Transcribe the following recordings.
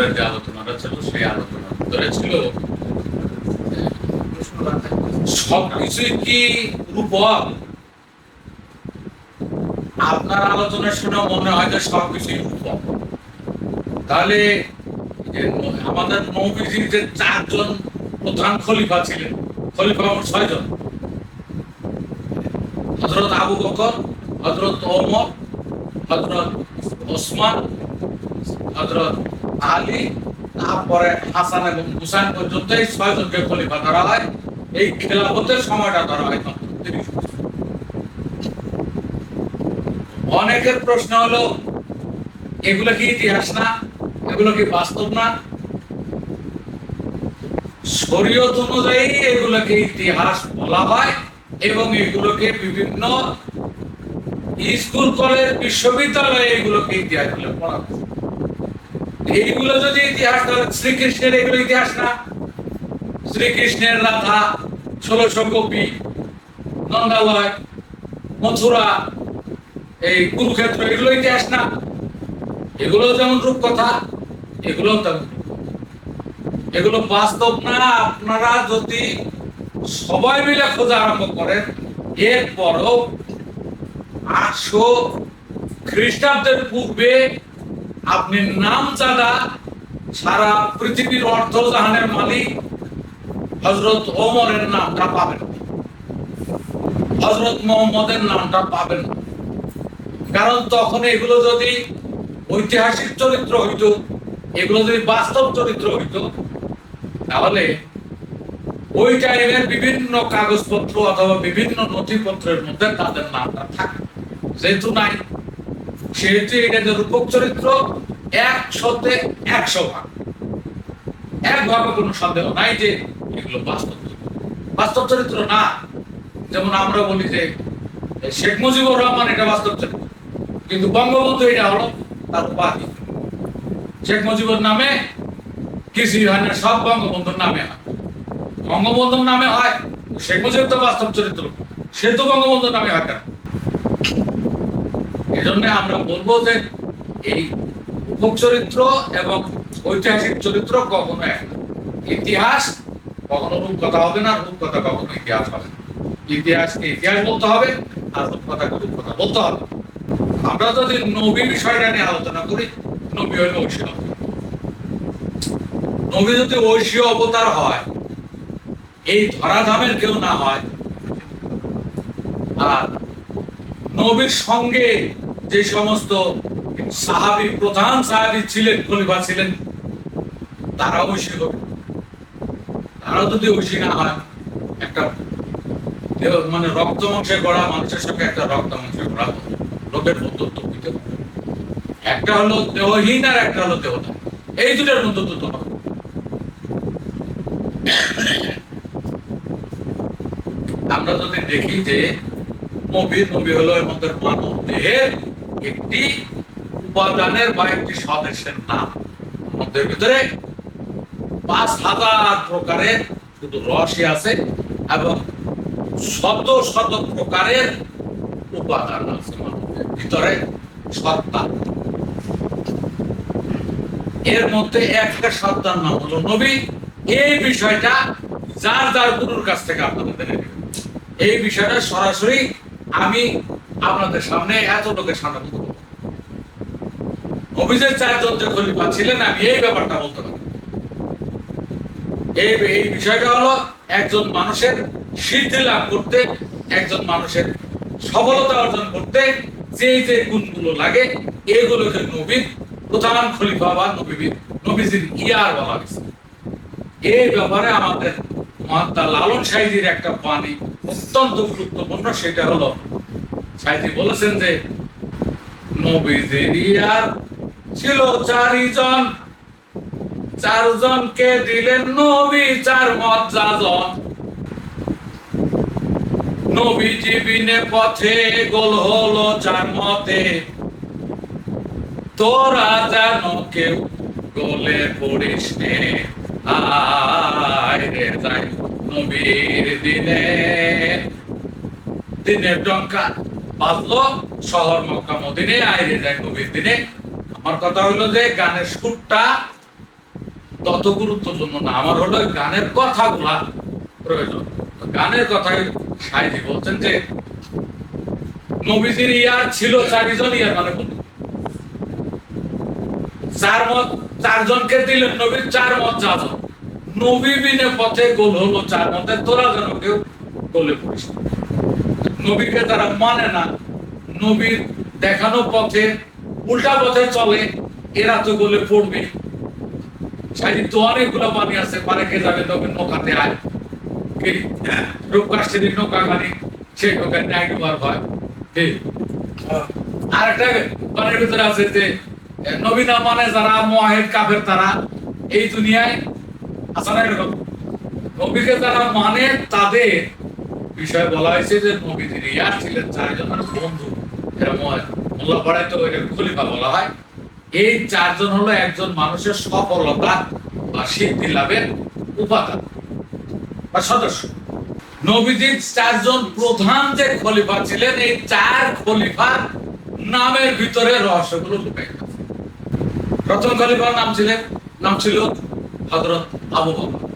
দুপুরের যে আলোচনাটা ছিল, সেই আলোচনার ভিতরে ছিল সবকিছুই কি রূপক? আপনার আলোচনা শুনে মনে হয় যে সবকিছুই রূপক। তাহলে আমাদের নবীজির যে চারজন প্রধান খলিফা ছিলেন, খলিফা আমার ছয়জন? হজরত আবু বকর হজরত ওমর হজরত ওসমান হজরত আলী, তারপরে হাসান এবং হুসাইন পর্যন্ত এই ছয়জনকে খলিফা ধরা হয় এই খেলাফতের সময়টা ধরা হয় মাত্র 30 বছর। অনেকের প্রশ্ন হলো, এগুলো কি ইতিহাস না এগুলো কি বাস্তব না শরীয়ত অনুযায়ী এগুলোকে ইতিহাস বলা হয় এবং এগুলোকে বিভিন্ন স্কুল, কলেজ, বিশ্ববিদ্যালয়ে এগুলোকে ইতিহাস বলে পড়া হয়। এইগুলো যদি ইতিহাস তাহলে শ্রীকৃষ্ণের এগুলো ইতিহাস না। শ্রীকৃষ্ণের রাধা, ষোলশো কপি নন্দালয় মথুরা, এই কুরুক্ষেত্র, এগুলো ইতিহাস না। এগুলো যেমন রূপকথা এগুলো তেমন। এগুলো বাস্তব না, আপনারা যদি সবাই মিলে খোঁজা আরম্ভ করেন, এরপরও আটশো খ্রিস্টাব্দের পূর্বে আপনি নাম চাঁদা সারা পৃথিবীর অর্থ জাহানের মালিক হজরত ওমরের নামটা পাবেন। হজরত মোহাম্মদের নামটা পাবেন। কারণ তখন এগুলো যদি ঐতিহাসিক চরিত্র হইতো, এগুলো যদি বাস্তব চরিত্র হইতো, তাহলে ওই টাইমের বিভিন্ন কাগজপত্র অথবা বিভিন্ন নথিপত্রের মধ্যে তাদের নামটা থাকে যেহেতু নাই সেহেতু এটা যে রূপক চরিত্র, একশোতে একশো ভাগ। এক ভাবে কোনো সন্দেহ, নাই যে এগুলো বাস্তব বাস্তব চরিত্র না। যেমন আমরা বলি যে শেখ মুজিবুর রহমান এটা বাস্তব চরিত্র। কিন্তু বঙ্গবন্ধু এটা হলো তার উপাধি। শেখ মুজিবুর নামে কিছুই হয় না সব বঙ্গবন্ধুর নামে হয়। বঙ্গবন্ধুর নামে হয়, শেখ মুজিব তো বাস্তব চরিত্র। সে তো বঙ্গবন্ধুর নামে হয় কেন? এজন্য আমরা বলব যে এই উপক চরিত্র এবং ঐতিহাসিক চরিত্র কখনো এক ইতিহাস কখনো রূপকথা হবে না, রূপকথা কখনো ইতিহাস হবে ইতিহাসকে ইতিহাস বলতে হবে, আর রূপকথাকে রূপকথা বলতে হবে। আমরা যদি নবী বিষয়টা নিয়ে আলোচনা করি, নবী হইল ঐশী। নবী যদি ঐশী অবতার হয়, এই ধরাধামের কেউ না হয়। আর নবীর সঙ্গে যে সমস্ত সাহাবি, প্রধান সাহাবি ছিলেন, খলিফা ছিলেন তারা ঐশী হবে তারাও যদি ঐশী না হয়, একটা মানে রক্ত মাংসে গড়া মানুষের সঙ্গে একটা রক্ত মাংসে গড়া লোকের বন্ধুত্ব হইতে একটা হলো দেহহীন আর একটা হলো দেহতা এই দুটার বন্ধুত্ব তো হবে আমরা যদি দেখি যে নবী নবী হলো আমাদের মানব দেহের একটি উপাদানের বা একটি সদস্যের নাম। আমাদের ভিতরে পাঁচ হাজার প্রকারের শুধু রসই আছে এবং শত শত প্রকারের উপাদান আছে ভিতরে, সত্তা। এর মধ্যে একটা সত্তার নাম হলো নবী। এই বিষয়টা যার যার গুরুর কাছ থেকে আপনাদের এই বিষয়টা সরাসরি আমি আপনাদের সামনে এত লোকের সামনে। নবীজের চারজন যে খলিফা ছিলেন, আমি এই ব্যাপারটা বলতে পারি এই এই বিষয়টা হলো একজন মানুষের সিদ্ধি লাভ করতে, একজন মানুষের সফলতা অর্জন করতে যে যে গুণগুলো লাগে এগুলোকে নবীর প্রধান খলিফা বা নবীর নবীজির ইয়ার বলা হয়েছে এই ব্যাপারে আমাদের মহাত্মা লালন সাহিদির একটা বাণী অত্যন্ত গুরুত্বপূর্ণ, সেটা হলো সাহিদি বলেছেন যে, নবীজির ইয়ার ছিল চারিজন। চারজনকে দিলেন নবী, চার মজ্জাজন। নবী জীবিনে পথে গোল হলো চার মতে, তোরা যেন কেউ গোলে পড়িস নে। আয় রে যাই নবীর দিনে। দিনের টঙ্কা বাজলো শহর মক্কা মদিনে আয় রে যাই নবীর দিনে। আমার কথা হলো যে গানের সুরটা তত গুরুত্বপূর্ণ না, আমার হলো গানের কথাগুলা প্রয়োজন। গানের কথাই সাইজি বলছেন যে, নবীজির ইয়ার ছিল চারিজন ইয়ার মানে চার মত, চারজনকে দিলেন নবীর চার মত যাজন। নবী বিনে পথে গোল হলো চার মতে তোরা যেন কেউ গোলে পড়িস না। নবীকে তারা মানে না। নবীর দেখানো পথে উল্টা পথে চলে এরা তো গোলে পড়বে। তো অনেকগুলো পানি আছে পারে কে যাবে নবীর নৌকাতে আয়। কি? রূপকাশ্রী নৌকা গাড়ি সেই নৌকায় ন্যায় ডুবার হয় আর একটা পানির ভিতরে আছে যে নবীনা মানে যারা মোয়াহেদ কাফের তারা এই দুনিয়ায় আছে না এরকম নবীকে যারা মানে তাদের বিষয়ে বলা হয়েছে যে নবীদের ইয়ার ছিলেন চারজনের বন্ধু এরা মোয়া- মোল্লা পাড়ায় তো এটা খলিফা বলা হয়। এই চারজন হলো একজন মানুষের সফলতা বা সিদ্ধি লাভের উপাদান বা সদস্য। নবীজির চারজন প্রধান যে খলিফা ছিলেন, এই চার খলিফার নামের ভিতরে রহস্যগুলো লুকাই। প্রথম খলিফার নাম ছিলেন নাম ছিল হযরত আবু বকর।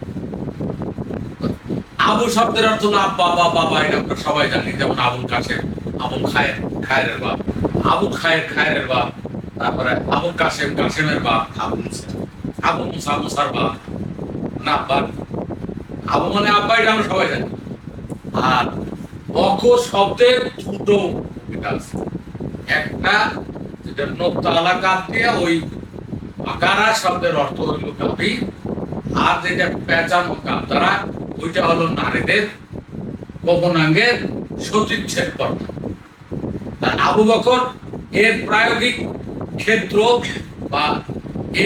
আবু শব্দের অর্থ হলো আব্বা বা বাবা এটা আমরা সবাই জানি। যেমন আবুল কাশেম, আবুল খায়ের খায়ের বাপ। আবু খায়ের খায়ের বাপ। তারপরে আবু কাশেম, কাশেমের বাপ। আবু আবু মুসা, মুসার বাপ। না আব্বা। আবু মানে আব্বা, এটা আমরা সবাই জানি। আর বক শব্দের দুটো এটা আছে। একটা যেটা নোক্তালা কাপ দিয়ে ওই আকারা শব্দের অর্থ হইল গাভী আর যেটা পেঁচানো কাপ দ্বারা ওইটা হলো নারীদের গোপনাঙ্গের সতীচ্ছেদ করা আর আবু বকর এর প্রায়োগিক ক্ষেত্র বা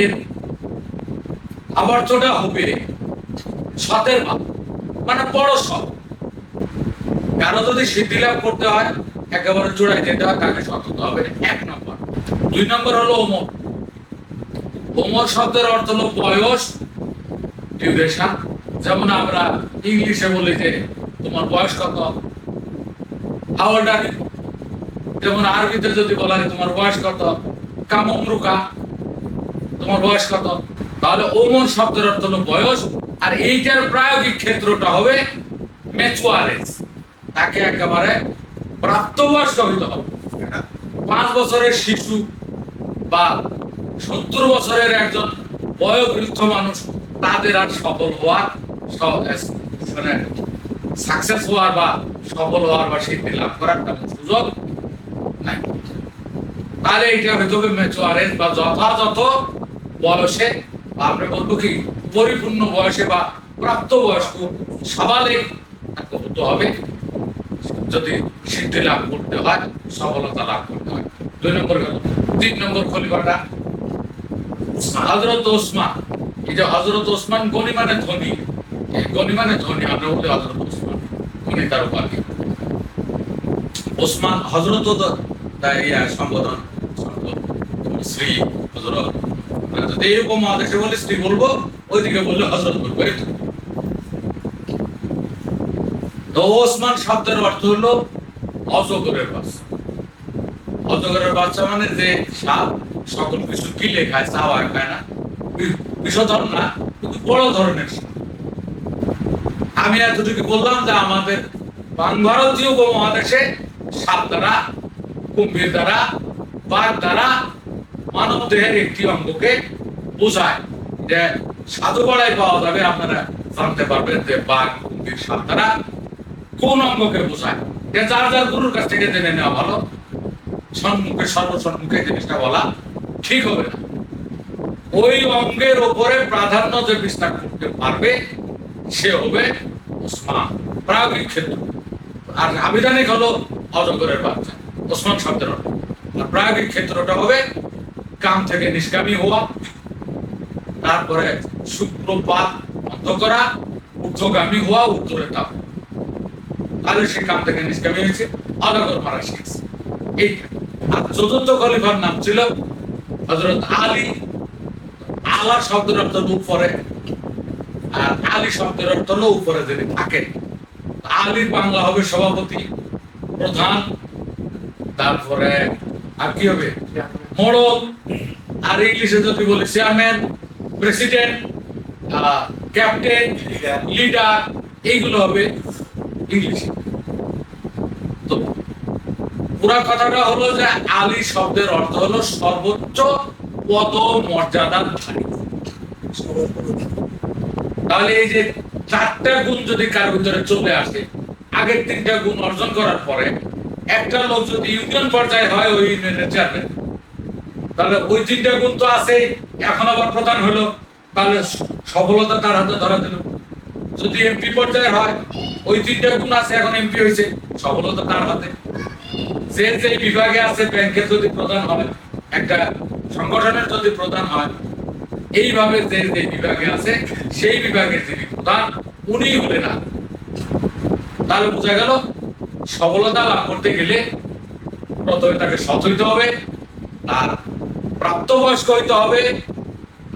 এর আবর্তটা হবে সতের ভাব মানে বড় সৎ কারও যদি সিদ্ধি লাভ করতে হয়, একেবারে চূড়ায় যেতে হয়, তাকে হতে হবে এক নম্বর। দুই নম্বর হলো ওমর। ওমর শব্দের অর্থ হলো বয়স, ডিউরেশন। যেমন আমরা ইংলিশে বলি যে তোমার বয়স কত? ওল্ড যেমন আরবিতে যদি বলা হয়, তোমার বয়স কত? কামরুকা তোমার বয়স কত? তাহলে ওমর শব্দের অর্থ হলো বয়স, আর এইটার প্রায়োগিক ক্ষেত্রটা হবে ম্যাচুয়ারেজ তাকে একেবারে প্রাপ্তবয়স্ক হইতে হবে। পাঁচ বছরের শিশু বা সত্তর বছরের একজন বয়োবৃদ্ধ মানুষ তাদের আর সফল হওয়ার এস- মানে সাকসেস হওয়ার বা সফল হওয়ার বা সিদ্ধি লাভ করার সুযোগ নাই। তাহলে এইটা হইতে হবে বা যথাযথ বয়সে আমরা বলব কি, পরিপূর্ণ বয়সে বা প্রাপ্ত বয়স্ক সাবালে হতে হবে। যদি সিদ্ধি লাভ করতে হয়, সফলতা লাভ করতে হয়। দুই নম্বর গেল তিন নম্বর খলিফাটা হজরত ওসমান যে হজরত ওসমান গনি মানে ধনী। আমরা বলি হজরত ওসমান উনি তার উপাধি ওসমান হজরত সম্বোধন শ্রী হজরত যদি এরকম মহাদেশে বলে শ্রী বলব, ওইদিকে বললে হজরত বলব তো। ওসমান শব্দের অর্থ হলো অজগরের বাচ্চা। অজগরের বাচ্চা মানে যে সাপ, সকল কিছু কিলে খায় চাওয়া খায় না। বিষধর না, কিন্তু বড় ধরনের সাপ। আমি এতটুকু বললাম যে আমাদের ভারতীয় উপমহাদেশে সাপ দ্বারা, কুম্ভীর দ্বারা, বাঘ দ্বারা মানব দেহের একটি অঙ্গকে বোঝায় যে সাধু পাড়ায় পাওয়া যাবে, আপনারা জানতে পারবেন যে বাঘ, কুম্ভীর সাপ দ্বারা কোন অঙ্গকে বোঝায়। যে যার যার গুরুর কাছ থেকে জেনে নেওয়া ভালো সম্মুখে সর্বসম্মুখে জিনিসটা বলা ঠিক হবে না। ওই অঙ্গের ওপরে প্রাধান্য যে বিস্তার করতে পারবে, সে হবে ওসমান প্রায়োগিক ক্ষেত্র। আর আবিধানিক হলো অজগরের বাচ্চা, ওসমান শব্দের অর্থ আর প্রায়োগিক ক্ষেত্রটা হবে কাম থেকে নিষ্কামী হওয়া, তারপরে শুক্রপাত বন্ধ করা ঊর্ধ্বগামী হওয়া, উত্তরে তাপ। তাহলে সে কাম থেকে নিষ্কামী হয়েছে, অজগর মারা শিখছে। এইটা আর চতুর্থ খলিফার নাম ছিল হজরত আলী। আলা শব্দের অর্থ উপরে আর আলী শব্দের অর্থ হলো উপরে যিনি থাকেন আলীর বাংলা হবে সভাপতি প্রধান তারপরে আর কি হবে? মোড়ল আর ইংলিশে যদি বলি চেয়ারম্যান প্রেসিডেন্ট ক্যাপ্টেন লিডার এইগুলো হবে ইংলিশ। তো পুরা কথাটা হলো যে আলী শব্দের অর্থ হলো সর্বোচ্চ পদ মর্যাদার ধারী। তাহলে এই যে চারটা গুণ যদি কার ভিতরে চলে আসে, আগের তিনটা গুণ অর্জন করার পরে একটা লোক যদি ইউনিয়ন পর্যায়ে হয় ওই ইউনিয়নের চেয়ারম্যান তাহলে ওই তিনটা গুণ তো আছে এখন আবার প্রধান হলো, তাহলে সফলতা তার হাতে ধরা দিল? যদি এমপি পর্যায়ে হয়, ওই তিনটা গুণ আছে, এখন এমপি হয়েছে, সফলতা তার হাতে? যে যে বিভাগে আছে ব্যাংকের যদি প্রধান হয়, একটা সংগঠনের যদি প্রধান হয় এইভাবে যে যে বিভাগে আছে, সেই বিভাগের যিনি প্রধান, উনি হলে না তাহলে বোঝা গেল, সফলতা লাভ করতে গেলে প্রথমে তাকে হইতে হবে, তার প্রাপ্তবয়স্ক হইতে হবে,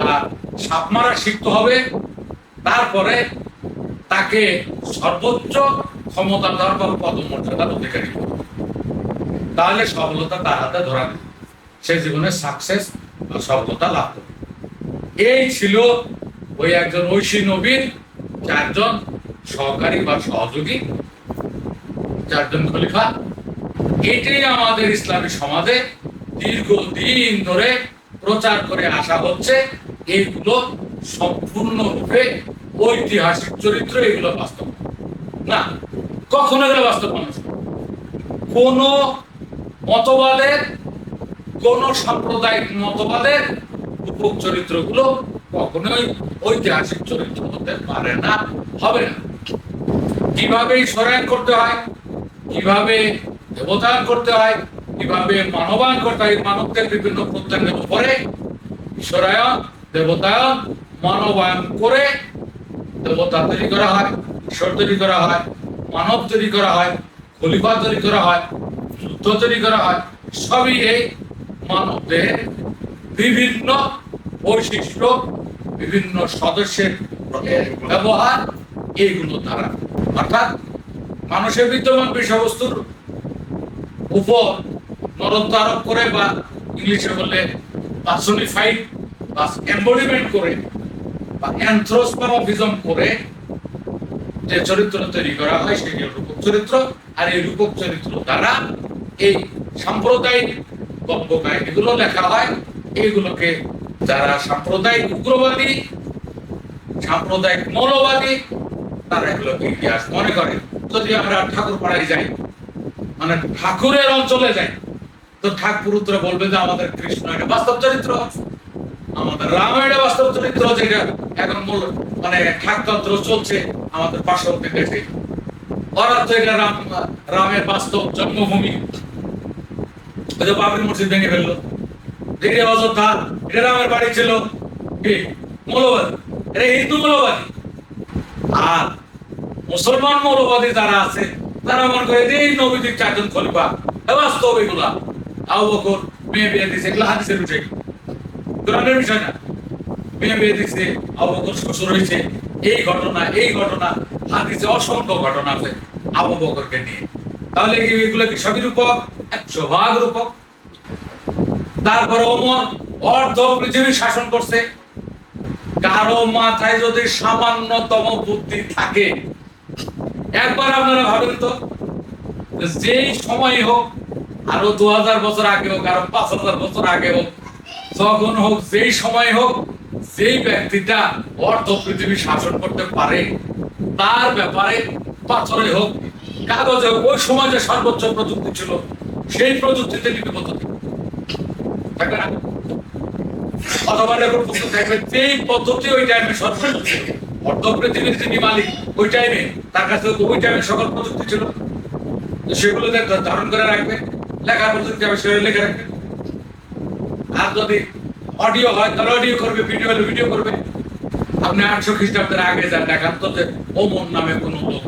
তার সাপ মারা শিখতে হবে, তারপরে তাকে সর্বোচ্চ ক্ষমতাধর বা পদমর্যাদার অধিকারী। তাহলে সফলতা তার হাতে ধরা সে জীবনে সাকসেস সফলতা লাভ করবে। এই ছিল ওই একজন ঐশী নবীর চারজন সহকারী বা সহযোগী, চারজন খলিফা। এটাই আমাদের ইসলামী সমাজে দীর্ঘদিন ধরে প্রচার করে আসা হচ্ছে। এইগুলো সম্পূর্ণরূপে ঐতিহাসিক চরিত্র, এগুলো বাস্তব। না, কখনো এগুলো বাস্তব মানুষ। কোন মতবাদের, কোন সাম্প্রদায়িক মতবাদের উপক চরিত্রগুলো কখনোই ঐতিহাসিক চরিত্র হতে পারে না, হবে না। কীভাবে ঈশ্বরায়ন করতে হয়, কীভাবে দেবতায়ন করতে হয়, কীভাবে মানবায়ন করতে হয় মানবদের বিভিন্ন প্রত্যঙ্গের উপরে ঈশ্বরায়ন দেবতায়ন, মানবায়ন করে দেবতা তৈরি করা হয়, ঈশ্বর তৈরি করা হয়, মানব তৈরি করা হয়, খলিফা তৈরি করা হয়, যুদ্ধ তৈরি করা হয়, সবই এই মানবদের বিভিন্ন বৈশিষ্ট্য বিভিন্ন সদস্যের ব্যবহার এইগুলো দ্বারা। অর্থাৎ মানুষের বিদ্যমান বিষয়বস্তুর উপর নরত্ব আরোপ করে বা ইংলিশে বললে পার্সনিফাইড বা এম্বডিমেন্ট করে বা অ্যান্থ্রোস্পারফিজম করে যে চরিত্র তৈরি করা হয় সেটি রূপক চরিত্র। আর এই রূপক চরিত্র দ্বারা এই সাম্প্রদায়িক গল্প কাহিনীগুলো লেখা হয়। এইগুলোকে যারা সাম্প্রদায়িক উগ্রবাদী, সাম্প্রদায়িক মৌলবাদী, তারা এগুলোকে ইতিহাস মনে করে। যদি আমরা ঠাকুর পাড়ায় যাই মানে ঠাকুরের অঞ্চলে যাই, তো ঠাকুর উত্তরে বলবে যে আমাদের কৃষ্ণ একটা বাস্তব চরিত্র আমাদের রামায়ণে বাস্তব চরিত্র যেটা এখন মূল মানে ঠাকতন্ত্র চলছে আমাদের পার্শ্ববর্তী দেশে। ওরা এটা রাম, রামের বাস্তব জন্মভূমি। বাবরি মসজিদ ভেঙে ফেলল। দেখে অযোধ্যা এটা রামের বাড়ি ছিল মৌলবাদী। এটা হিন্দু মৌলবাদী। আর মুসলমান মৌলবাদী যারা আছে, তারা মনে করে যে এই নবীদের চারজন খলিফা। বাস্তব এগুলা। আবু বকর, মেয়ে বিয়ে দিছে এগুলো হাদিসের উঠে কোরআনের বিষয় না। মেয়ে বিয়ে দিছে আবু বকর শ্বশুর হয়েছে। এই ঘটনা এই ঘটনা, হাদিসে অসংখ্য ঘটনা আছে আবু বকরকে নিয়ে। তাহলে এগুলো কি সবই রূপক? একশো ভাগ রূপক। তারপরে ওমর অর্ধ পৃথিবী শাসন করছে। কারও মাথায় যদি সামান্যতম বুদ্ধি থাকে, একবার আপনারা ভাবেন তো যেই সময় হোক, আরও দু হাজার বছর আগে হোক আরও পাঁচ হাজার বছর আগে হোক যখন হোক, যেই সময় হোক, যেই ব্যক্তিটা অর্ধ পৃথিবী শাসন করতে পারে, তার ব্যাপারে পাথরে হোক, কাগজে হোক, ওই সময় যে সর্বোচ্চ প্রযুক্তি ছিল, সেই প্রযুক্তিতে লিপিবদ্ধ থাকবে না? অথবা পুস্তক থাকবে যেই পদ্ধতি ওই টাইমে ছিল অর্ধ পৃথিবীর যিনি মালিক, ওই টাইমে তার কাছে ওই টাইমে সকল প্রযুক্তি ছিল। সেগুলো ধারণ করে রাখবে লেখার প্রযুক্তি হবে সেগুলো লিখে রাখবে। আর যদি অডিও হয়, তাহলে অডিও করবে ভিডিও হলে ভিডিও করবে। আপনি আটশো খ্রিস্টাব্দের আগে যান দেখান, তো যে ওমন নামে কোন লোক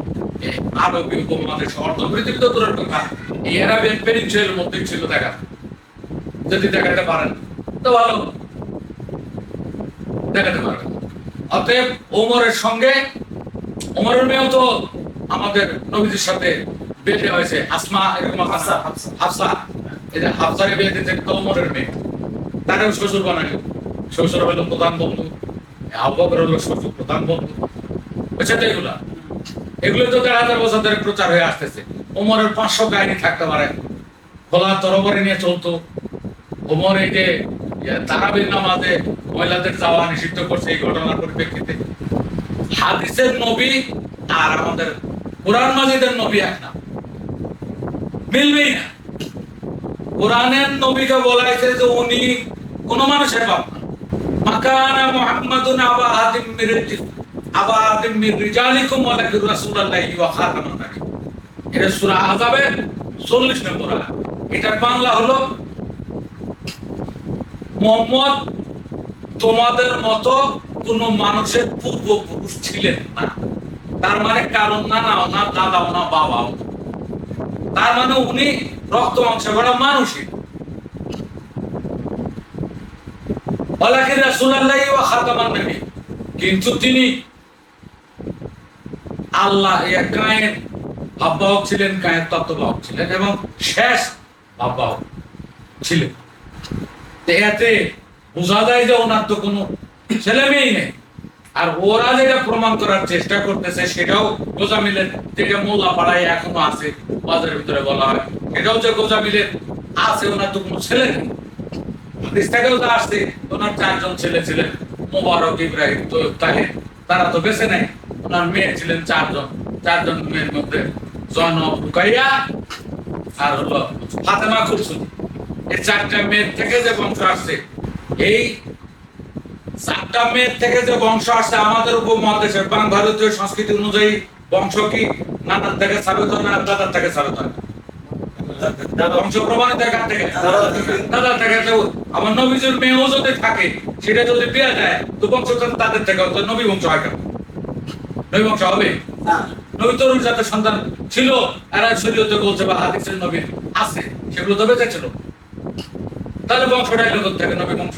এই আরবি উপমহাদেশ, অর্ধ পৃথিবী তো দূরের কথা। এই অ্যারাবিয়ান পেনিনসুলার মধ্যেই ছিল দেখা। যদি দেখাতে পারেন, তো ভালো। দেখাতে পারবেন অতএব ওমরের সঙ্গে, ওমরের মেয়েও তো আমাদের নবীদের সাথে বেঁধে হয়েছে আসমা এরকম হাফসা হাফসা হাফসারে বিয়ে ওমরের মেয়ে। তাকেও শ্বশুর শ্বশুর হলো প্রধান বন্ধু হলো শ্বশুর প্রধান বন্ধু। বুঝছে তো এগুলা? এগুলো তো দেড় হাজার বছর ধরে প্রচার হয়ে আসতেছে। ওমরের পাঁচশো কাহিনী থাকতে পারে। খোলা তরবারি নিয়ে চলতো। ওমর এই যে তারাবির নামাজে মহিলাদের যাওয়া নিষিদ্ধ করছে এই ঘটনার পরিপ্রেক্ষিতে। হাদিসের নবী আর আমাদের কোরআন মাজিদের নবী এক না। মিলবেই না। কোরআনের নবীকে বলা যে উনি কোন মানুষের বাপ না। মাকানা মুহাম্মাদুন আবা আদিম মির আবা আদিম মির রিজালিকুম রাসূলুল্লাহি ওয়া খাতামান এটা সূরা আযাবের 40 নম্বর আয়াত। এটার বাংলা হলো মোহাম্মদ, তোমাদের মতো কোন মানুষের পূর্বপুরুষ ছিলেন না। তার মানে কারণ না না ওনার দাদাও না বাবাও তার মানে উনি রক্ত মাংস করা মানুষই। কিন্তু তিনি আল্লাহ এক গায়ের ভাববাহক ছিলেন গায়ের তত্ত্ববাহক ছিলেন এবং শেষ ভাববাহক ছিলেন। এতে বোঝা যায় যে ওনার তো কোনো ছেলে নেই। আর ওরা যেটা প্রমাণ করার চেষ্টা করতেছে, সেটাও যেটা পাড়ায় এখনও আছে, বাজারের ভিতরে বলা হয়। সেটাও যে আছে, ওনার তো কোনো ছেলে নেই। হাদিস থেকেও তো আসছে, ওনার চারজন ছেলে ছিলেন, মোবারক, ইব্রাহিম, তো তাহের তারা তো বেঁচে নেই ওনার মেয়ে ছিলেন চারজন চারজন মেয়ের মধ্যে জয়নব রুকাইয়া আর হলো ফাতেমা খুরসুম এই চারটা মেয়ের থেকে যে বংশ আসছে এই চারটা মেয়ের থেকে যে বংশ আসছে আমাদের ভারতীয় সংস্কৃতি অনুযায়ী বংশ কি নানার থেকে সাবিত হয় না দাদার থেকে সাবিত হয় বংশ প্রমাণিত এখান থেকে। দাদা থেকে। আমার নবীজের মেয়েও যদি থাকে সেটা যদি বিয়ে যায় তো বংশ তাদের থেকে তো নবী বংশ হয় কেন? নবী বংশ হবে? নবী তরুণ যাতে সন্তান ছিল এরা শরীয়তে বলছে বা হাদিসের নবী আছে সেগুলো তো বেঁচে ছিল। তাহলে বংশটা এলো থেকে নবী বংশ।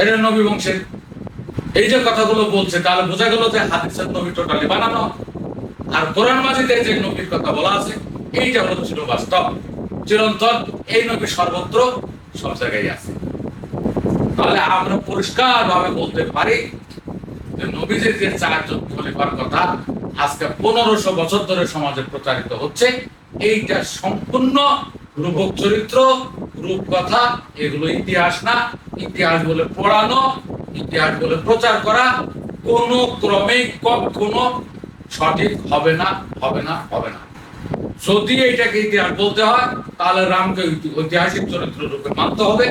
এটা নবী বংশের। এই যে কথাগুলো বলছে, তাহলে বোঝা গেল যে হাদিসের নবী টোটালি বানানো। আর কোরআন যে নবীর কথা বলা আছে, এইটা হলো ছিল বাস্তব চিরন্তন, এই নবী সর্বত্র সব জায়গায় আছে। তাহলে আমরা পরিষ্কার ভাবে বলতে পারি যে নবীজের যে চারজন খলিফার কথা আজকে পনেরোশো বছর ধরে সমাজে প্রচারিত হচ্ছে, এইটা সম্পূর্ণ রূপক চরিত্র রূপকথা এগুলো ইতিহাস না। ইতিহাস বলে পড়ানো, ইতিহাস বলে প্রচার করা, কোন ক্রমে কখনো সঠিক হবে না হবে না হবে না। যদি এটাকে ইতিহাস বলতে হয়, তাহলে রামকে ঐতিহাসিক চরিত্র রূপে মানতে হবে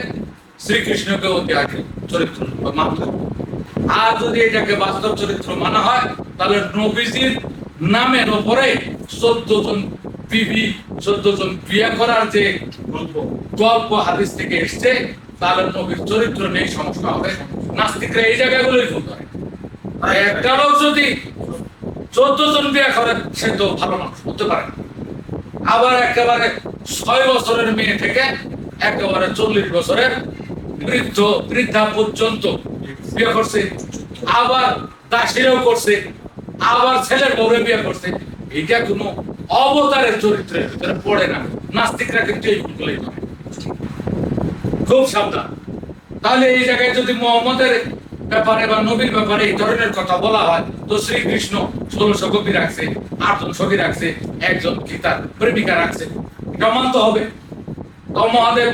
শ্রীকৃষ্ণকে ঐতিহাসিক চরিত্র রূপে মানতে হবে। আর যদি এটাকে বাস্তব চরিত্র মানা হয়, তাহলে নবীজির নামের ওপরে চোদ্দ জন বিবি চোদ্দ জন বিয়ে করার যে গল্প হাদিস থেকে এসছে, তাহলে নবীর চরিত্র নেই সমস্যা হবে। নাস্তিকরা এই জায়গাগুলোই ভুল করে। একটারও যদি চোদ্দ জন বিয়ে করে, সে তো ভালো মানুষ হতে পারে আবার একেবারে ছয় বছরের মেয়ে থেকে একেবারে চল্লিশ বছরের বৃদ্ধ, বৃদ্ধা পর্যন্ত বিয়ে করছে, আবার দাসীরাও করছে, আবার ছেলের বউরে বিয়ে করছে এটা কোনো অবতারের চরিত্রের ভিতরে পড়ে না, নাস্তিকরা কিন্তু এই ভুলগুলোই করে। খুব সাবধান। তাহলে এই জায়গায় যদি মোহাম্মদের ব্যাপারে বা নবীর ব্যাপারে এই ধরনের কথা বলা হয়, তো শ্রীকৃষ্ণ ষোলোশো কবি রাখছে, আটজন ছবি রাখছে, একজন গীতার প্রেমিকা রাখছে এটা মানতে হবে। মহাদেব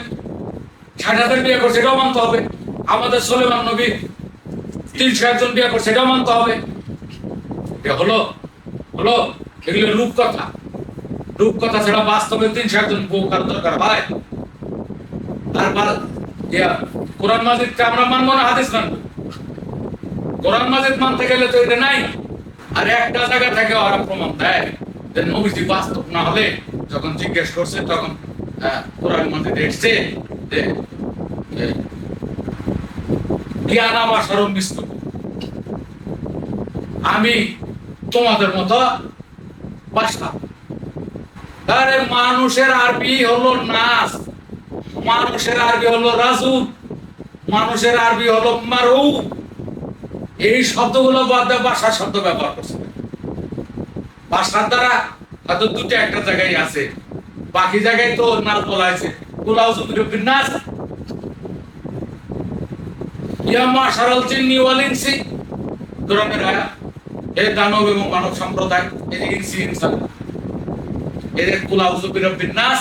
ষাট হাজার বিয়ে করছে, এটাও মানতে হবে। আমাদের সোলেমান নবী তিনশো একজন বিয়ে করছে, এটাও মানতে হবে। হলো হলো, এগুলো রূপকথা। রূপকথা ছাড়া বাস্তবে তিনশো একজন দরকার তারপর কোরআন মাজিদকে আমরা না, হাদিস কোরআন মাজিদ মানতে গেলে তো এটা নাই। আর একটা জায়গা থেকে প্রমাণ দেয় যে নবীজি বাস্তব না হলে যখন জিজ্ঞেস করছে, তখন কোরআন মাজিদ এসছে যে জ্ঞান আমার স্মরণ মিশ্র আমি তোমাদের মতো বাসলাম। আরে মানুষের আরবি হলো নাচ মানুষের আরবি হলো রাজু, মানুষের আরবি হলো মারু। এই শব্দগুলো বাদ দিয়ে ভাষার শব্দ ব্যবহার করছে। ভাষার দ্বারা হয়তো দুটো একটা জায়গায় আছে, বাকি জায়গায় তো নাচ বলা আছে কুলাউজুবির নাচ ইয়া মাশারাল জিন্নি ওয়াল ইনসি। কোরআনের আয়াত হে দানব এবং মানব সম্প্রদায়, এই ইনসি ইনসান এদের বিরাব্বিন নাস,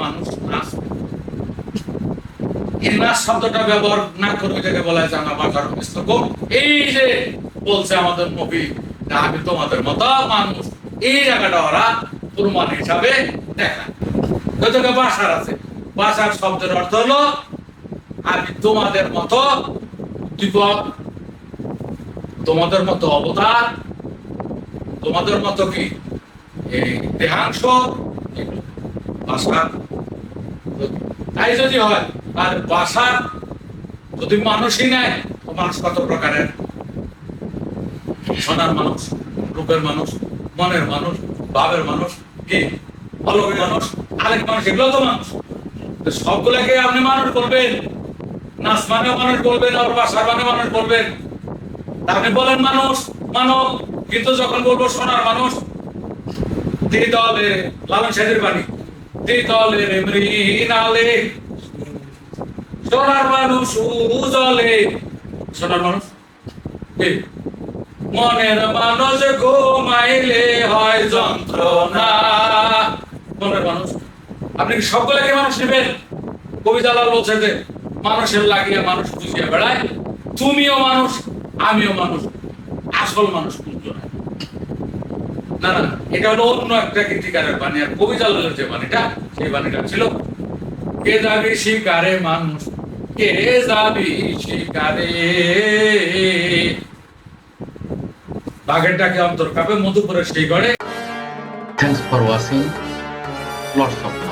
মানুষ নাস। এই নাস শব্দটা ব্যবহার না করে এটাকে বলা হয় জানা বাজার এই যে বলছে আমাদের নবী আমি তোমাদের মতো মানুষ, এই জায়গাটা ওরা প্রমাণ হিসাবে দেখা যতটা বাসার আছে। বাসার শব্দের অর্থ হলো, আমি তোমাদের মতো দীপক তোমাদের মতো অবতার, তোমাদের মতো কি? দেহাংশ বাসার তাই যদি হয় আর বাসার যদি মানুষই নেয়, তো মানুষ কত প্রকারের? সোনার মানুষ, রূপের মানুষ, মনের মানুষ, ভাবের মানুষ, কি? মানুষ আরেক মানুষ, এগুলো তো মানুষ। সবগুলাকে আপনি মানুষ করবেন নাচ মানে মানুষ বলবেন, আর বাসার মানে মানুষ বলবেন। আপনি বলেন মানুষ, মানব, কিন্তু যখন বলব সোনার মানুষ দি দলে লালন সাহেবের বাণী। দি দলে মৃণালে সোনার মানুষ উজলে। সোনার মানুষ? মনের মানুষ ঘুমাইলে হয় যন্ত্রণা। মনের মানুষ? আপনি কি সকলকে মানুষ নেবেন? কবি জালাল বলছে যে, মানুষের লাগিয়ে মানুষ বুঝিয়ে বেড়ায়। তুমিও মানুষ, আমিও মানুষ, আসল মানুষ না না এটা হলো অন্য একটা গীতিকারের বাণী, আর কবি জালালের যে বাণীটা, সেই বাণীটা ছিল, কে যাবি শিকারে মানুষ? কে যাবি শিকারে? বাঘের ডাকে অন্তর কাপে মধুপুরের সেই গড়ে। Thanks for watching lots of